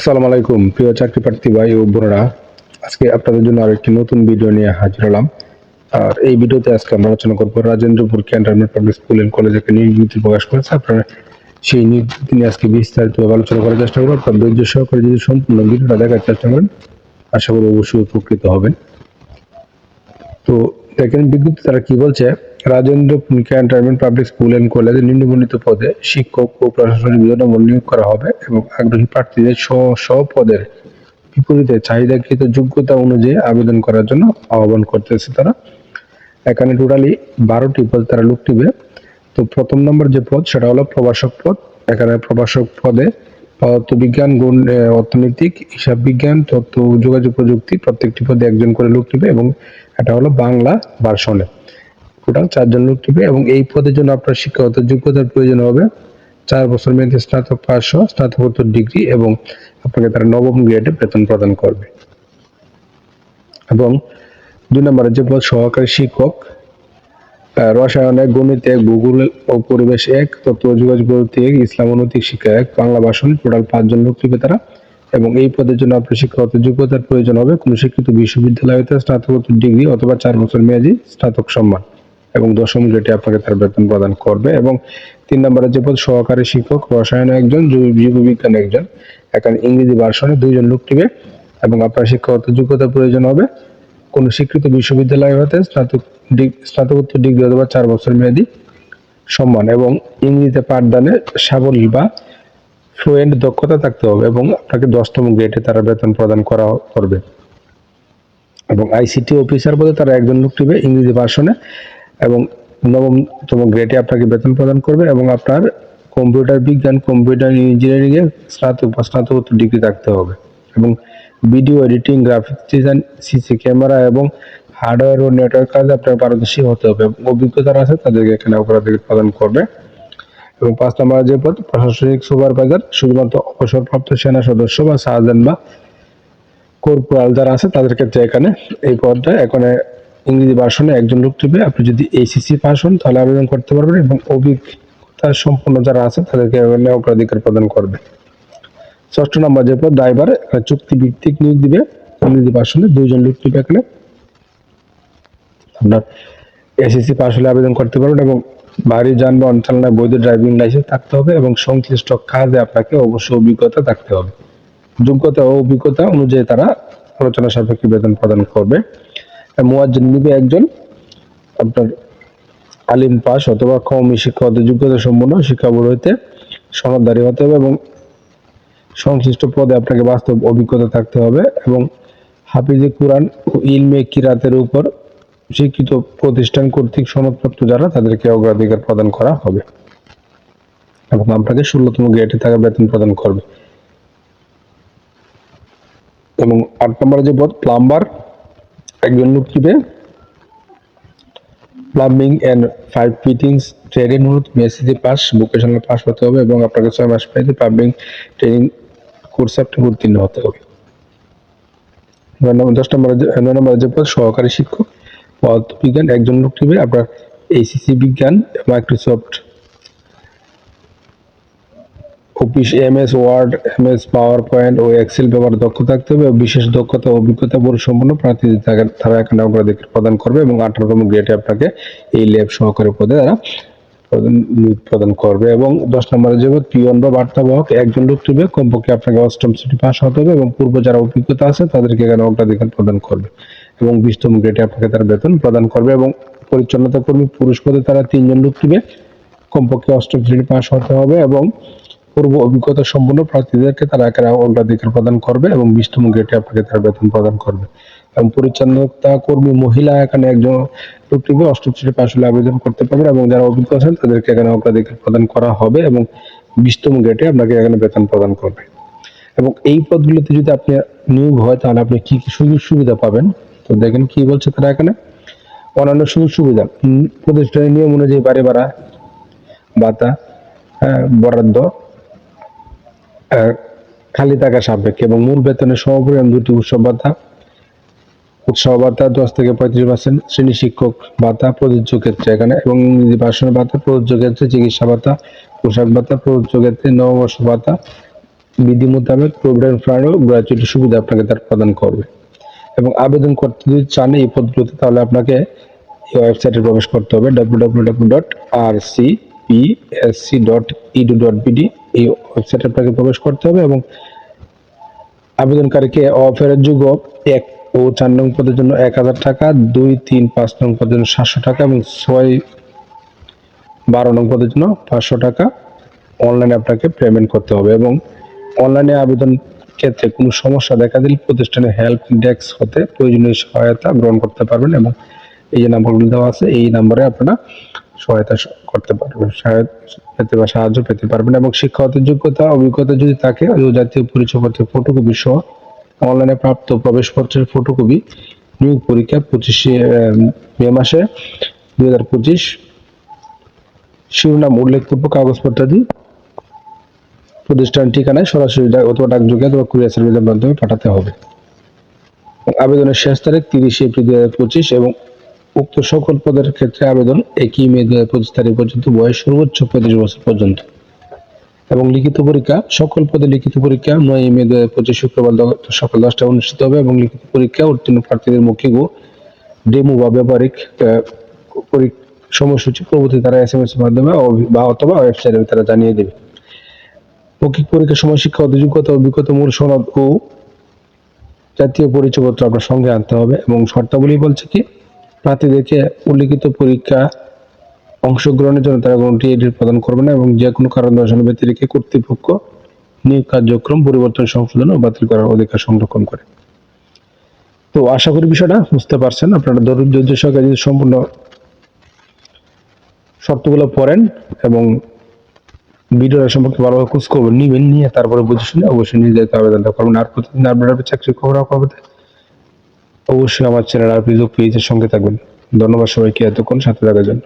আসসালামু আলাইকুম, প্রিয় চাকরি প্রার্থী ভাই ও বোনেরা। আজকে আপনাদের জন্য আরেকটি নতুন ভিডিও নিয়ে হাজির হলাম। আর এই ভিডিওতে আজকে আমরা আলোচনা করব Rajendrapur cantonment public school and কলেজে একটা নিয়োগ প্রকাশ করেছে। আপনারা সেই নিয়োগ নিয়ে আজকে বিস্তারিতভাবে আলোচনা করার চেষ্টা করব। আপনার ধৈর্য সহকারে যদি সম্পূর্ণ ভিডিওটা দেখার চেষ্টা করেন, আশা করি অবশ্যই উপকৃত হবেন। তো দেখেন বিজ্ঞপ্তি তারা কি বলছে Rajendra cantonment public school and কলেজে নিম্নবর্ণিত পদে শিক্ষক ও প্রশাসনিক বিধান নিয়োগ করা হবে এবং আগ্রহী প্রার্থীদের স্ব পদের বিপরীতে চাহিদাকৃত যোগ্যতা অনুযায়ী আবেদন করার জন্য আহ্বান করতেছে তারা। এখানে টোটালি বারোটি পদ তারা লোক নিবে তো প্রথম নম্বর যে পদ, সেটা হলো প্রভাষক পদ। এখানে প্রভাষক পদে পদার্থবিজ্ঞান গুণ অর্থনৈতিক, হিসাব বিজ্ঞান, তথ্য যোগাযোগ প্রযুক্তি প্রত্যেকটি পদে একজন করে লোক নিবে এবং এটা হলো বাংলা ভার্সনে। টোটাল চারজন লোক নিবে এবং এই পদের জন্য আপনার শিক্ষাগত যোগ্যতার প্রয়োজন হবে। চার বছর মেয়াদী স্নাতক সহ স্নাতকোত্তর ডিগ্রি এবং আপনাকে তারা নবম গ্রেডে বেতন প্রদান করবে। এবং দুই নম্বরে যে পদ সহকারী শিক্ষক রসায়নে গণিত এক, ভূগোল ও পরিবেশ এক ও যোগাযোগ প্রযুক্তি এক, ইসলাম ও নৈতিক শিক্ষা এক, বাংলা ভাষণ টোটাল পাঁচজন লোক নিবে তারা। এবং এই পদের জন্য আপনার শিক্ষাগত যোগ্যতার প্রয়োজন হবে কোনো শিক্ষিত বিশ্ববিদ্যালয় হতে স্নাতকোত্তর ডিগ্রি অথবা চার বছর মেয়াদি স্নাতক সম্মান। এবং দশম গ্রেডে আপনাকে তার বেতন প্রদান করবে এবং তিন নম্বরে যে পদ সহকারী শিক্ষক রসায়নে একজন, জীব- জীববিজ্ঞান একজন এখানে ইংরেজি ভার্সনে দুইজন লোক নিবে এবং আপনার শিক্ষাগত যোগ্যতার প্রয়োজন হবে। কোন স্বীকৃত বিশ্ববিদ্যালয় হতে স্নাতক স্নাতকোত্তর ডিগ্রি অথবা চার বছর মেয়াদী সম্মান এবং ইংরেজিতে পাঠদানে সাবলীল বা ফ্লুয়েন্ট দক্ষতা থাকতে হবে এবং আপনাকে দশতম গ্রেডে তারা বেতন প্রদান করা করবে। এবং আইসিটি অফিসার বলে তারা একজন লোক নেবে ইংরেজি ভার্সনে। এবং নবমতম গ্রেডে আপনাকে বেতন প্রদান করবে এবং আপনার কম্পিউটার বিজ্ঞান কম্পিউটার ইঞ্জিনিয়ারিং এর স্নাতক বা স্নাতকোত্তর ডিগ্রি থাকতে হবে এবং video editing graphics design CC camera এবং হার্ডওয়্যার ও নেটওয়ার্ক কাজে আপনার পারদর্শী হতে হবে অভিজ্ঞতা আছে তাদেরকে এখানে অগ্রাধিকার প্রদান করবে। এবং পাঁচ নম্বর যে পদ, প্রশাসনিক সুপারভাইজার, শুধুমাত্র অবসরপ্রাপ্ত সেনা সদস্য বা সার্জেন্ট বা কর্পোরাল যারা আছে তাদের ক্ষেত্রে এখানে এই পদটা এখানে ইংরেজি ভার্সনে একজন লোক নেবে আপনি যদি এইচএসসি পাস হন, তাহলে আবেদন করতে পারবেন এবং অভিজ্ঞতা সম্পন্ন যারা আছে, তাদেরকে অগ্রাধিকার প্রদান করবে। ষষ্ঠ নম্বর যে পদ ড্রাইভার চুক্তি ভিত্তিক নিয়োগ দিবে। ইংরেজি ভার্সনে দুইজন লোক নেবে এখানে। আপনার এসএসসি পাস হলে আবেদন করতে পারবেন এবং ভারী যানবাহন, চালনায় বৈধ ড্রাইভিং লাইসেন্স থাকতে হবে এবং সংশ্লিষ্ট কাজে আপনাকে অবশ্যই অভিজ্ঞতা থাকতে হবে। যোগ্যতা ও অভিজ্ঞতা অনুযায়ী তারা আলোচনা সাপেক্ষে বেতন প্রদান করবে। মুয়াজ্জিন নিবে একজন। আপনার আলিম পাস অথবা কওমি শিক্ষাগত যোগ্যতা সম্পন্ন শিক্ষা বোর্ড হইতে সনদধারী হতে হবে এবং সংশ্লিষ্ট পদে আপনাকে বাস্তব অভিজ্ঞতা থাকতে হবে এবং হাফিজে কোরআন ও ইলমে কিরাতের উপর শিক্ষিত প্রতিষ্ঠান কর্তৃক সনদপ্রাপ্ত যারা, তাদেরকে অগ্রাধিকার প্রদান করা হবে এবং আপনাকে ষোলোতম গ্রেডে থাকা বেতন প্রদান করবে। এবং আট নম্বরে যে পদ, প্লাম্বার। একজন লোক প্লাম্বিং এন্ড ফাইভ ফিটিংস ট্রেডে ন্যূনতম এসএসসি পাস ভোকেশনাল পাস হতে হবে এবং আপনাকে ছয় মাস মেয়াদী প্লাম্বিং ট্রেনিং কোর্স আপনি উত্তীর্ণ হতে হবে। দশ নম্বরে নয় নম্বরে যে পদ, সহকারী শিক্ষক, পদ বিজ্ঞান। একজন লোক নিবে আপনার এইসিসি বিজ্ঞান Microsoft Office M S Word M S PowerPoint ও এক্সেল ব্যবহার দক্ষ থাকতে হবে বিশেষ দক্ষতা অভিজ্ঞতা বড় সম্পন্ন প্রার্থী তাকে- তারা এখানে অগ্রাধিকার প্রদান করবে এবং আঠারোতম গ্রেডে আপনাকে এই ল্যাব সহকারী পদে তারা প্রদান- করবে এবং দশ নম্বরে যে পিয়ন বা বার্তাবাহক একজন লোক নেবে কমপক্ষে আপনাকে অষ্টম শ্রেণি পাস হতে হবে এবং পূর্ব যারা অভিজ্ঞতা আছে তাদেরকে এখানে অগ্রাধিকার প্রদান করবে এবং বিশতম গ্রেডে আপনাকে তার বেতন প্রদান করবে এবং পরিচ্ছন্নতা কর্মী পুরুষ পদে তারা তিনজন লোক নেবে কমপক্ষে অষ্টম শ্রেণি পাস হতে হবে এবং পূর্ব অভিজ্ঞতা সম্পন্ন প্রার্থীদেরকে তারা এখানে অগ্রাধিকার প্রদান করবে এবং বিশতম গেটে আপনাকে তার বেতন প্রদান করবে। এবং পরিচ্ছন্নতা কর্মী মহিলা এখানে একজন লোক নিবে পাশ হলে আবেদন করতে পারবে এবং যারা অভিজ্ঞ আছেন তাদেরকে এখানে অগ্রাধিকার প্রদান করা হবে এবং বিশতম গেটে আপনাকে এখানে বেতন প্রদান করবে। এবং এই পদগুলোতে যদি আপনি নিয়োগ হয় তাহলে আপনি কি কি সুযোগ সুবিধা পাবেন? তো দেখেন কি বলছে তারা এখানে? অন্যান্য সুযোগ সুবিধা প্রতিষ্ঠানের নিয়ম অনুযায়ী বাড়ি ভাড়া হ্যাঁ, বরাদ্দ খালি টাকা সাপেক্ষে এবং মূল বেতনের সমপরিমাণ দুটি উৎসব ভাতা। উৎসব ভাতা দশ থেকে পঁয়ত্রিশ পার্সেন্ট শ্রেণি শিক্ষক ভাতা, প্রযোজ্য ক্ষেত্রে এখানে, এবং ইংরেজি ভাষণ ভাতা, প্রযোজ্য ক্ষেত্রে চিকিৎসা ভাতা, পোশাক ভাতা, প্রযোজ্য ক্ষেত্রে নববর্ষ ভাতা, বিধি মোতাবেক প্রভিডেন্ট ফান্ড ও গ্র্যাচুইটি সুবিধা আপনাকে তার প্রদান করবে। এবং আবেদন করতে যদি চান এই পদ্ধতিতে তাহলে আপনাকে এই ওয়েবসাইটে প্রবেশ করতে হবে W W W dot R C P S C dot edu dot BD এই ওয়েবসাইটে আপনাকে প্রবেশ করতে হবে এবং আবেদনকারীকে অফারের যোগ্য এক ও চার নং পদের জন্য এক হাজার টাকা, দুই, তিন, পাঁচ নং পদের জন্য সাতশো টাকা এবং ছয়, বারো নং পদের জন্য পাঁচশো টাকা অনলাইনে আপনাকে পেমেন্ট করতে হবে এবং অনলাইনে আবেদন ক্ষেত্রে কোনো সমস্যা দেখা দিলে প্রতিষ্ঠানের হেল্প ডেস্ক হতে প্রয়োজনীয় সহায়তা গ্রহণ করতে পারবেন এবং এই যে নাম্বারগুলো দেওয়া আছে, এই নাম্বারে আপনারা সহায়তা করতে পারবেন সহায়তা পেতে বা সাহায্য পেতে পারবেন এবং শিক্ষাগত যোগ্যতা, অভিজ্ঞতা যদি থাকে জাতীয় পরিচয়পত্রের ফটোকপি সহ অনলাইনে প্রাপ্ত প্রবেশপত্রের ফটোকপি নিয়োগ পরীক্ষা পঁচিশে মে মাসে দুই হাজার পঁচিশ। শিরোনাম উল্লেখযোগ্য কাগজপত্র কাগজপত্রাদি প্রতিষ্ঠান ঠিকানায় সরাসরি অথবা ডাকযোগে অথবা কুরিয়ার সার্ভিসের মাধ্যমে পাঠাতে হবে। আবেদনের শেষ তারিখ তিরিশে এপ্রিল দুই হাজার পঁচিশ এবং উক্ত সকল পদের ক্ষেত্রে আবেদন একই মে হাজার পঁচিশ তারিখ পর্যন্ত বয়স সর্বোচ্চ পঁয়ত্রিশ বছর পর্যন্ত। এবং লিখিত পরীক্ষা, সকল পদে লিখিত পরীক্ষা নয় মে হাজার পঁচিশ শুক্রবার সকাল দশটায় অনুষ্ঠিত হবে এবং লিখিত পরীক্ষা উত্তীর্ণ প্রার্থীদের মৌখিক ও ডেমো বা ব্যবহারিক সময়সূচি প্রভৃতি তারা এস এম এস মাধ্যমে বা অথবা ওয়েবসাইটে তারা জানিয়ে দেবে। মৌখিক পরীক্ষার সময় শিক্ষা যোগ্যতা অভিজ্ঞতা, মূল সনদ ও জাতীয় পরিচয়পত্র আপনার সঙ্গে আনতে হবে এবং শর্তাবলী বলছে কি প্রার্থীদেরকে উল্লিখিত পরীক্ষা অংশগ্রহণের জন্য তারা কোনো টিএডি প্রদান করবে না এবং যে কোনো কারণ দর্শানোর ব্যতিরেকে কর্তৃপক্ষ নিয়োগ কার্যক্রম পরিবর্তন সংশোধন ও বাতিল করার অধিকার সংরক্ষণ করে। তো আশা করি বিষয়টা বুঝতে পারছেন। আপনারা ধৈর্য সহকারে যদি সম্পূর্ণ শর্তগুলো পড়েন এবং ভিডিওটা সম্পর্কে ভালোভাবে খোঁজ করবেন নিবেন, নিয়ে তারপরে বুঝে শুনে অবশ্যই নির্ধারিত আবেদনটা করবেন। আর প্রতিদিন আপনার চাকরি খবর রাখা অবশ্যই আমার চ্যানেল আর পেজের সঙ্গে থাকবেন। ধন্যবাদ সবাইকে এতক্ষণ সাথে থাকার জন্য।